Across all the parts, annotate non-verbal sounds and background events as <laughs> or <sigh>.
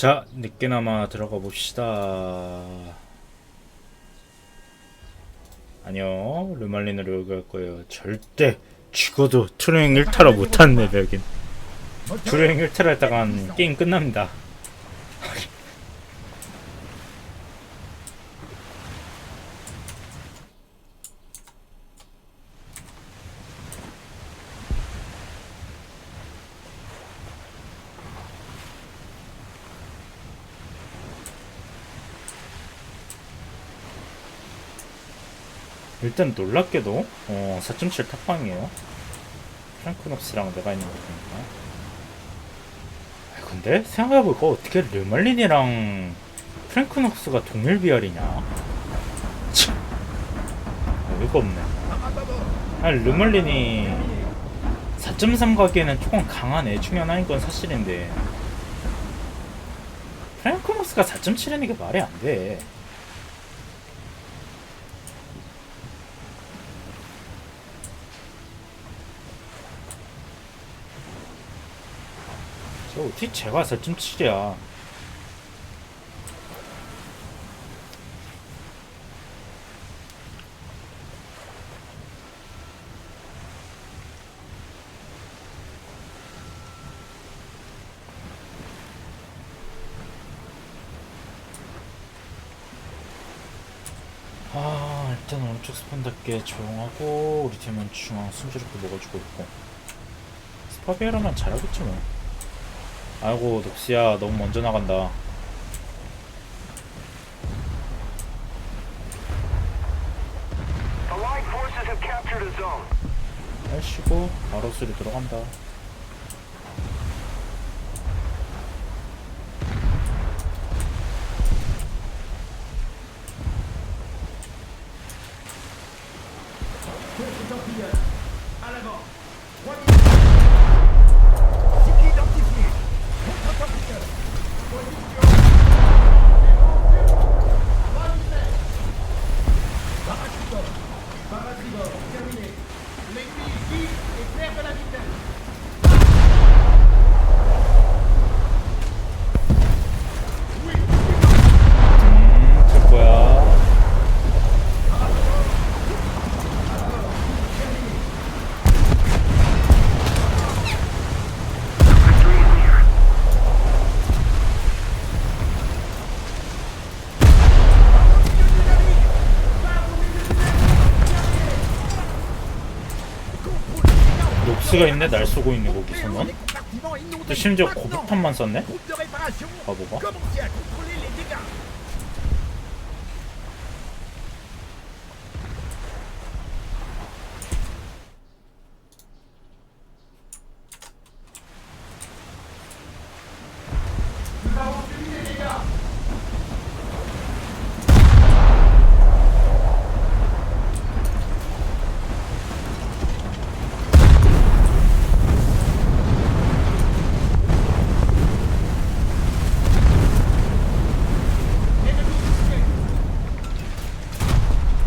자, 늦게나마 들어가 봅시다. 아니요, 르말린으로 여기 할 거예요. 절대 죽어도 투ring 1타로 못하는 레벨이긴. 투ring 1타로 했다간 게임 끝납니다. 일단 놀랍게도 어, 4.7 탑방이에요. 프랑크녹스랑 내가 있는 거 보니까. 아, 근데 생각해보니까 어떻게 르말린이랑 프랑크녹스가 동일 비열이냐? 참 어이가 없네. 아, 르말린이 4.3 가기에는 조금 강한 애 중에 하나인 건 사실인데 프랑크녹스가 4.7이는 게 말이 안 돼. 어떻게 제가 4.7이야 아 일단 오른쪽 스판답게 조용하고 우리 팀은 중앙 순조롭게 먹어주고 있고. 스파비에라만 잘하겠지 뭐 아이고 녹시야 너무 먼저 나간다. 날씨고 바로 수리 들어간다 음, 녹스가 있네? 날 쏘고 있네 거기서는. 또 심지어 고폭탄만 썼네? 바보가 Commencez à contrôler les dégâts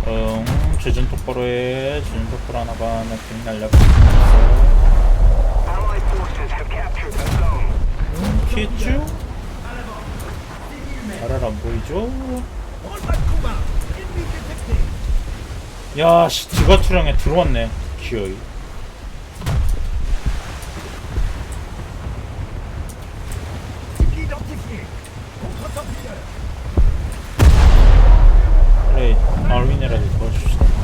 응 주전 똑바로 해 주전 똑바로 하나가 나등 날려고 Allied forces have captured a zone. 피했죠? 나를 안 보이죠? Roll-bas de combat Ennemi détecté 야씨 디가 투량에 들어왔네 기어이 그래 아윈이라도 도와줍시다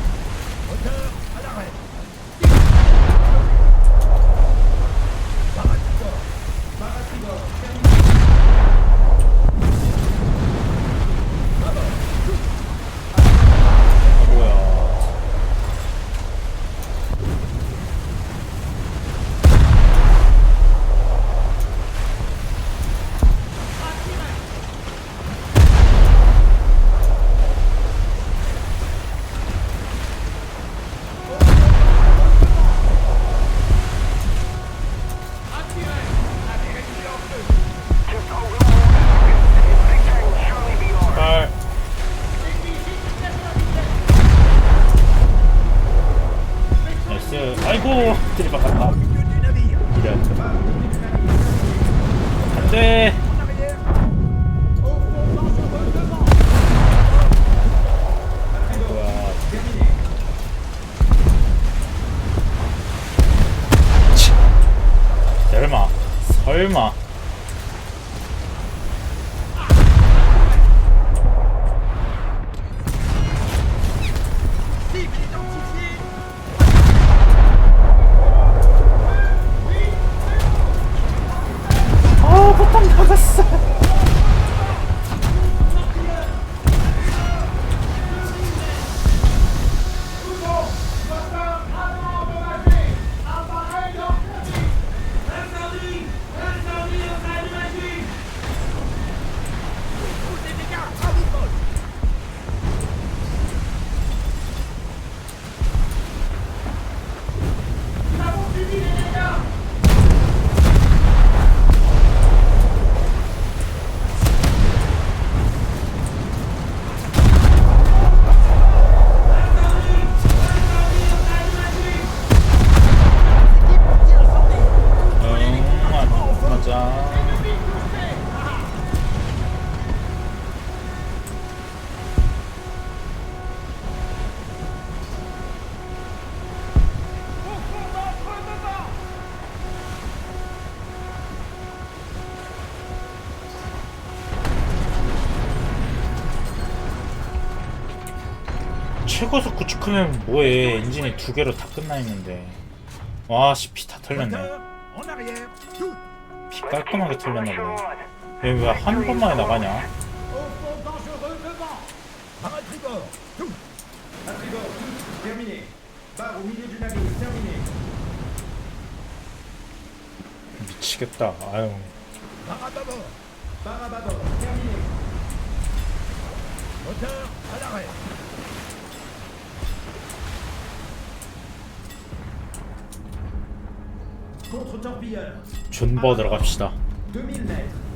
最高テレパった 최고속 구축하면 뭐해 엔진이 두 개로 다 끝나 있는데 와씨 피 다 털렸네 피 깔끔하게 털렸나 pressure 보네 on. 얘왜한 번만에 나가냐. 미치겠다 아유 존버 들어갑시다. 2000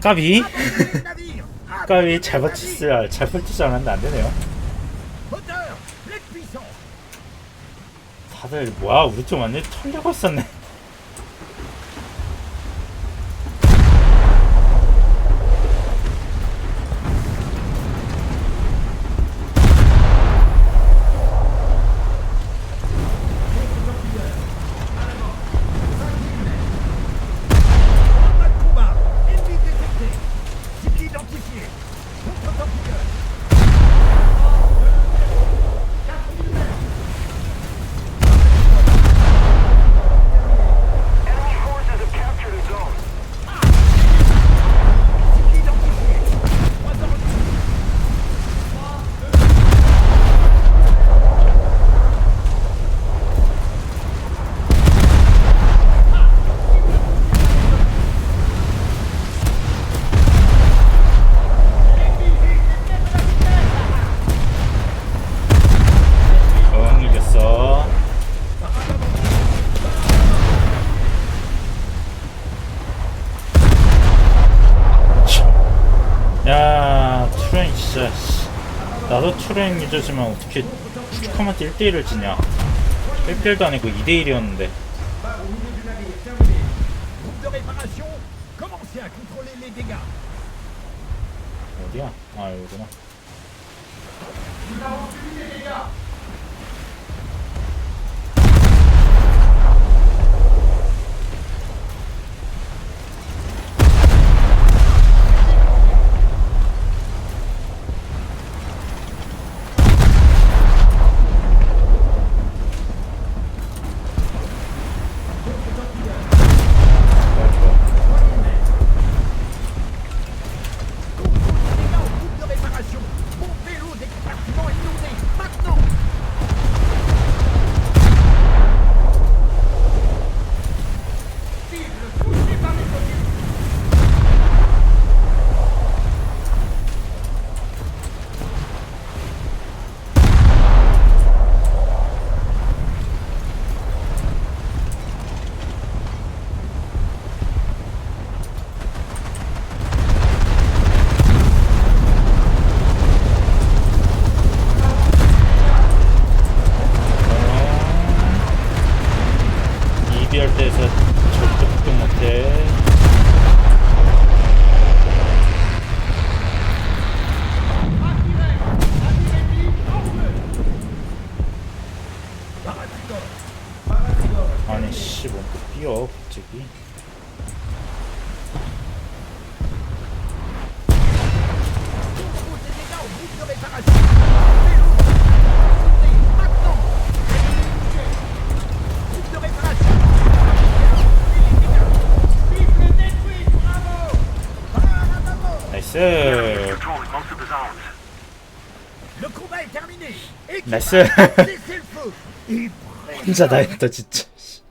까비. 까비 잘 버티지 잘 버티지 않았는데 les puissants 다들 뭐야? 우리 좀 완전히 털려고 있었네 나도 투랭 유저지만 어떻게 구축함한테 1대1을 지냐 1대1도 아니고 2대1이었는데 Barre au milieu du navire, terminé. Groupe de réparation Commencez à contrôler les dégâts 어디야? 아 여기구나 나이스. 나이스. <laughs> 혼자 다 했다 진짜. 씨.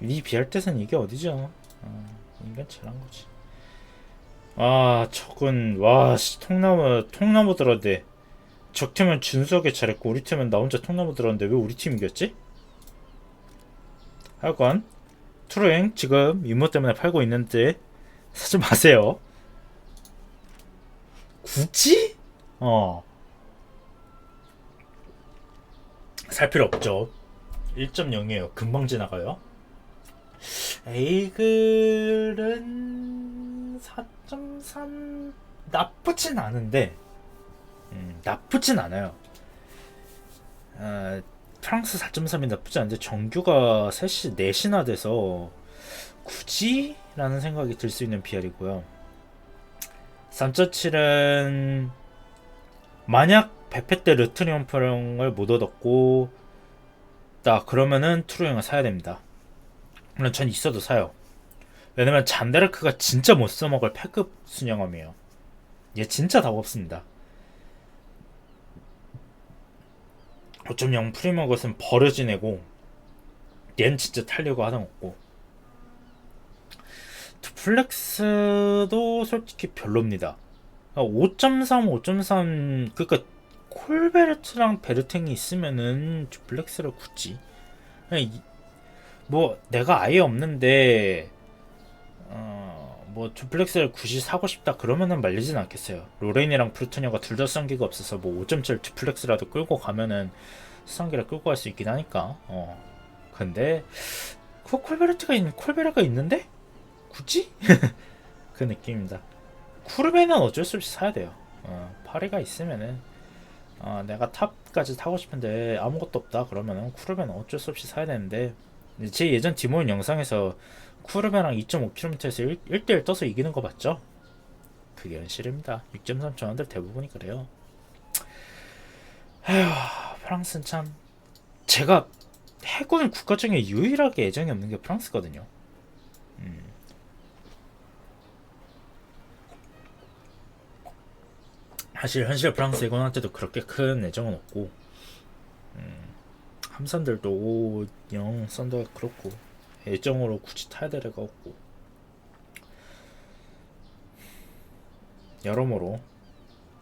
리비할 때선 이게 어디죠? 아, 인간 잘한 거지. 아 적은 와 씨, 통나무 통나무 들었는데. 적 팀은 준수하게 잘했고 우리 팀은 나 혼자 통나무 들었는데 왜 우리 팀 이겼지? 하여간 트루잉 지금 임무 때문에 팔고 있는데 사지 마세요. 굳이? 어. 살 필요 없죠. 1.0이에요. 금방 지나가요. 에이글은 4.3 나쁘진 않은데 음, 나쁘진 않아요. 어, 프랑스 4.3이 나쁘지 않은데 정규가 3시 4시나 돼서 굳이? 라는 생각이 들 수 있는 BR이고요 3.7은 만약 베페 때 르트리온프령을 못 얻었고 딱 그러면은 트루잉을 사야 됩니다. 물론 전 있어도 사요. 왜냐면 잔데르크가 진짜 못 써먹을 패급 순영함이에요. 얘 진짜 답 없습니다. 5.0 프리머 것은 버려진 애고 얜 진짜 타려고 하다없고 플렉스도 솔직히 별로입니다. 5.3, 5.3 그니까 콜베르트랑 베르탱이 있으면은 플렉스를 굳이 뭐 내가 아예 없는데 어 뭐 두플렉스를 굳이 사고 싶다 그러면은 말리진 않겠어요. 로레인이랑 프루토니아가 둘다 수상기가 없어서 뭐 5.7 두플렉스라도 끌고 가면은 수상기를 끌고 갈 수 있긴 하니까. 어. 근데 그 콜베르트가 있는 콜베르가 있는데 굳이 <laughs> 그 느낌입니다. 쿠르베는 어쩔 수 없이 사야 돼요. 어, 파리가 있으면은 어, 내가 탑까지 타고 싶은데 아무것도 없다 그러면은 쿠르베는 어쩔 수 없이 사야 되는데 제 예전 디모인 영상에서 쿠르베랑 2.5km에서 1, 1대1 떠서 이기는 거 봤죠? 그게 현실입니다. 6.3 전원들 대부분이 그래요. 에휴, 프랑스는 참 제가 해군 국가 중에 유일하게 애정이 없는 게 프랑스거든요. 음. 사실 현실 프랑스 해군한테도 그렇게 큰 애정은 없고 음, 함선들도 영 썬더가 그렇고 애정으로 굳이 타야 될 애가 없고. 여러모로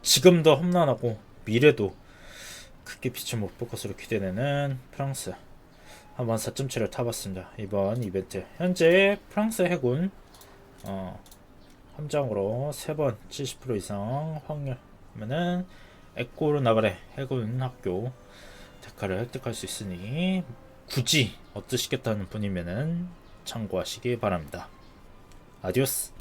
지금도 험난하고 미래도 크게 빛을 못 볼 것으로 기대되는 프랑스. 한번 4.7을 타봤습니다. 이번 이벤트. 현재 프랑스 해군 어, 함정으로 3번 70% 이상 확률하면은 에꼬르 나바레 해군 학교 데카를 획득할 수 있으니 굳이 얻으시겠다는 분이면은 참고하시기 바랍니다. 아디오스.